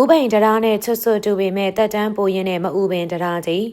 ဥပိန်တရားနဲ့ချွတ်ဆွတ်တူပေမဲ့တက်တန်းပိုရင်နဲ့မဥပင်တရားကြီး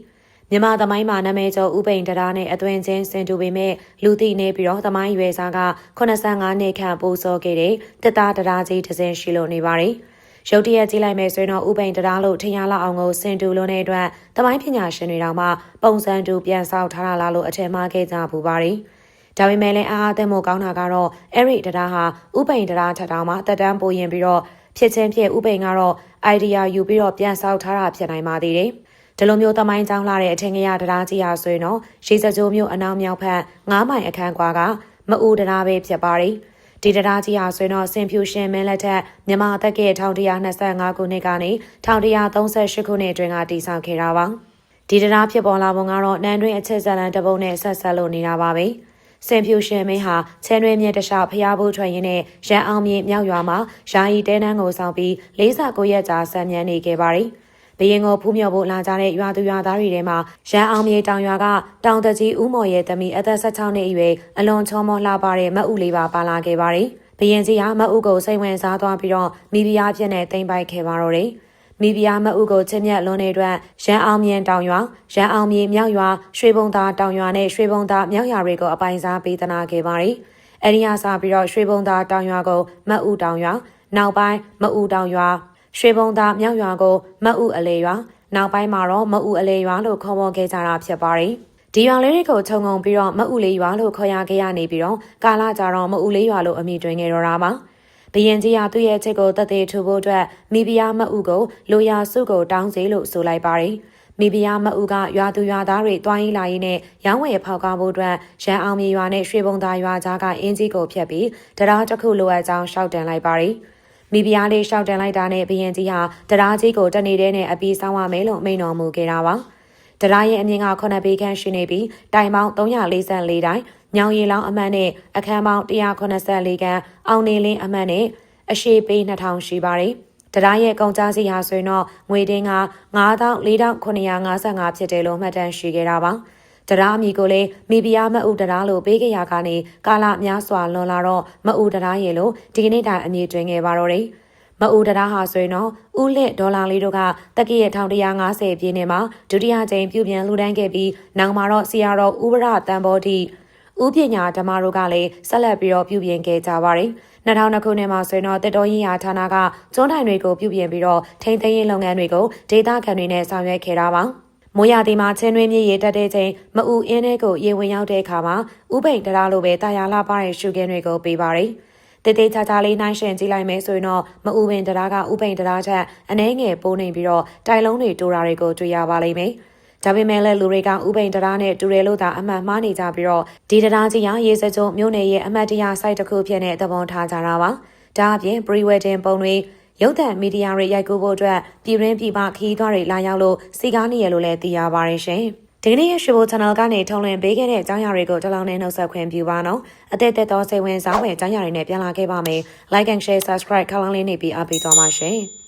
မြန်မာသမိုင်းမှာနာမည်ကျော်ဥပိန်တရားနဲ့အသွင်ချင်းစင်တူပေမဲ့လူသိနေပြီးတော့သမိုင်းရွယ်စားက85နှစ်ခန့်ပိုးစောခဲ့တဲ့တက်သားတရားကြီးတစ်စင်ရှိလို့နေပါတယ်။ရုတ်တရက်ကြည့်လိုက်မယ်ဆိုရင်တော့ဥပိန်တရားလို့ထင်ရလောက်အောင်ကိုစင်တူလုံးတဲ့အတွက်သမိုင်းပညာရှင်တွေတောင်မှပုံစံတူပြန်ဆောက်ထားတာလားလို့အထင်မှားခဲ့ကြပူပါတယ်။ဒါပေမဲ့လည်းအားအသင့်မို့ကောင်းတာကတော့အဲ့ဒီတရားဟာဥပိန်တရားထက်တောင်မှတက်တန်းပိုရင်ပြီးတော့ ဖြစ်ချင်းဖြစ်ဥပိန်ကတော့ idea ယူပြီးတော့ပြန်ဆောက်ထားတာဖြစ်နိုင်ပါသေးတယ်။ဒီလိုမျိုးသမိုင်းကြောင်းလာတဲ့အထင်ကြီးရတရားကြီးဟာဆိုရင်တော့ရှေးစကြိုးမျိုးအနောက်မြောက်ဖက်9မိုင်အခန်းကွာကမအူတရားပဲဖြစ်ပါတယ်။ဒီတရားကြီးဟာဆိုရင်တော့စင်ဖြူရှင်မင်းလက်ထက်မြန်မာတက်ကရဲ့1125ခုနှစ်ကနေ1138ခုနှစ်အတွင်းကတည်ဆောက်ခဲ့တာပါ။ဒီတရားဖြစ်ပေါ်လာပုံကတော့နန်းတွင်အချက်ဇာလန်တပုံနဲ့ဆက်ဆက်လို့နေတာပါပဲ။ စင်ဖြူရှင်မင်းဟာချဲနွေမြစ်တလျှောက်ဖျားဖို့ထွက်ရင်းနဲ့ရန်အောင်မြေမြောက်ရွာမှာယာယီတဲနန်းကိုဆောင်ပြီး49ရက်ကြာဆံမြန်းနေခဲ့ပါတယ်။ဘရင်ကိုဖူးမြော်ဖို့လာကြတဲ့ရွာသူရွာသားတွေထဲမှာရန်အောင်မြေတောင်ရွာကတောင်တကြီးဦးမော်ရဲ့သမီးအသက်16နှစ်အရွယ်အလွန်ချောမောလှပတဲ့မအူလေးပါပါလာခဲ့ပါတယ်။ဘရင်ကြီးကမအူကိုစိတ်ဝင်စားသွားပြီးတော့မိဖုရားဖြစ်နဲ့တင်ပိုက်ခဲ့ပါတော့တယ်။ မိဖုရားမအုပ်ကိုချစ်မြတ်လွန်တဲ့အတွက်ရန်အောင်မြင်တောင်ရွာရန်အောင်မြေမြောက်ရွာရွှေဘုံသားတောင်ရွာနဲ့ရွှေဘုံသားမြောက်ရွာတွေကိုအပိုင်စားပေးသနာခဲ့ပါတယ်။အဲဒီအစားပြီးတော့ရွှေဘုံသားတောင်ရွာကိုမအူတောင်ရွာနောက်ပိုင်းမအူတောင်ရွာရွှေဘုံသားမြောက်ရွာကိုမအူအလေရွာနောက်ပိုင်းမှာတော့မအူအလေရွာလို့ခေါ်ဝေါ်ခဲ့ကြတာဖြစ်ပါတယ်။ဒီရွာလေးတွေကိုခြုံငုံပြီးတော့မအူလေးရွာလို့ခေါ်ရခဲ့ရနေပြီးတော့ကာလာကြတော့မအူလေးရွာလို့အမည်တွင်ခဲ့တော့တာပါ။ ဘယင်ကြီးဟာသူ့ရဲ့ချစ်ကိုတသက်ထူဖို့အတွက်မိဖုရားမအုပ်ကိုလိုရာစုကိုတောင်းစေလို့ဆိုလိုက်ပါတယ်။မိဖုရားမအုပ်ကရွာသူရွာသားတွေတွိုင်းလာရင်းနဲ့ရောင်းဝယ်ဖောက်ကားဖို့အတွက်ရန်အောင်မြေရွာနဲ့ရွှေဘုံသားရွာကြားကအင်းကြီးကိုဖျက်ပြီးတရားတစ်ခုလိုအပ်ကြောင်းရှောက်တင်လိုက်ပါတယ်။မိဖုရားလေးရှောက်တင်လိုက်တာနဲ့ဘယင်ကြီးဟာတရားကြီးကိုတနေတဲ့နဲ့အပီးဆောင်ရမယ်လို့မိန့်တော်မူခဲ့တာပါ။တရားရဲ့အမြင့်က9ပေခန့်ရှိနေပြီးတိုင်ပေါင်း344တိုင် ညောင်ရီလောင်းအမှတ်နဲ့အခန်းပေါင်း184ခန်းအောင်နေလင်းအမှတ်နဲ့အရှိပေး2000ရှိပါတယ်။တရားရဲ့ကုန်ကြစီဟာဆိုရင်တော့ငွေတင်းက9455ဖြစ်တယ်လို့မှတ်တမ်းရှိခဲ့တာပါ။တရားအမည်ကိုလည်းမိဖုရားမအူတရားလို့ပေးကြရကနေကာလများစွာလွန်လာတော့မအူတရားရဲ့လို့ဒီကနေ့တိုင်အမည်တွင်ခဲ့ပါတော့တယ်။မအူတရားဟာဆိုရင်တော့ဥလက်ဒေါ်လာလေးတို့ကတက္ကရာ1150ပြည့်နှစ်မှာဒုတိယကြိမ်ပြုပြင်လှူဒန်းခဲ့ပြီးနောက်မှာတော့ဆီယာတော်ဥပရတန်ဘောတိ ဥပညာဓမ္မတို့ကလည်းဆက်လက်ပြီးတော့ပြုပြင်ခဲ့ကြပါတယ်။2000ခုနှစ်မှာဆိုရင်တော့တက်တော်ရင်ရာဌာနကကျွန်းတိုင်တွေကိုပြုပြင်ပြီးတော့ထိန်းသိမ်းရေးလုပ်ငန်းတွေကိုဒေသခံတွေနဲ့ဆောင်ရွက်ခဲ့တာပါ။မိုးရသည်မှာချင်းတွင်းမြေရေတက်တဲ့ချိန်မအူအင်းထဲကိုရေဝင်ရောက်တဲ့အခါမှာဥပိန်တရားလိုပဲတာယာလာပါတဲ့ရှုခင်းတွေကိုပေးပါတယ်။တေးသေးချာချာလေးနှိုင်းရှင်ကြည့်လိုက်မယ်ဆိုရင်တော့မအူပင်တရားကဥပိန်တရားချက်အနှဲငယ်ပိုးနေပြီးတော့တိုင်လုံးတွေတိုးတာတွေကိုတွေ့ရပါလိမ့်မယ်။ ဒါပေမဲ့လည်းလူတွေကဥပိန်တရားနဲ့တူတယ်လို့သာအမှန်မှားနေကြပြီးတော့ဒီတရားကြီးဟာရေစကြုံမြို့နယ်ရဲ့အမှတ်တရ site တစ်ခုဖြစ်နေသဘောထားကြတာပါ။ဒါအပြင် pre-wedding ပုံတွေရုပ်သံမီဒီယာတွေရိုက်ကူးဖို့အတွက်ပြည်ရင်းပြည်ပခီးသွားတွေလာရောက်လို့စီကားနေရလို့လည်းသိရပါတယ်ရှင်။ဒီကနေ့ရဲ့ Shivo Channel ကနေထုံးလွှင့်ပေးခဲ့တဲ့အကြောင်းအရာတွေကိုတလောင်းနဲ့နှုတ်ဆက်ခွင့်ပြုပါနော်။အသက်သက်သောစိတ်ဝင်စားဖွယ်အကြောင်းအရာတွေနဲ့ပြန်လာခဲ့ပါမယ်။ Like and Share Subscribe ခါလောင်းလေးနေပြီးအားပေးသွားပါရှင်။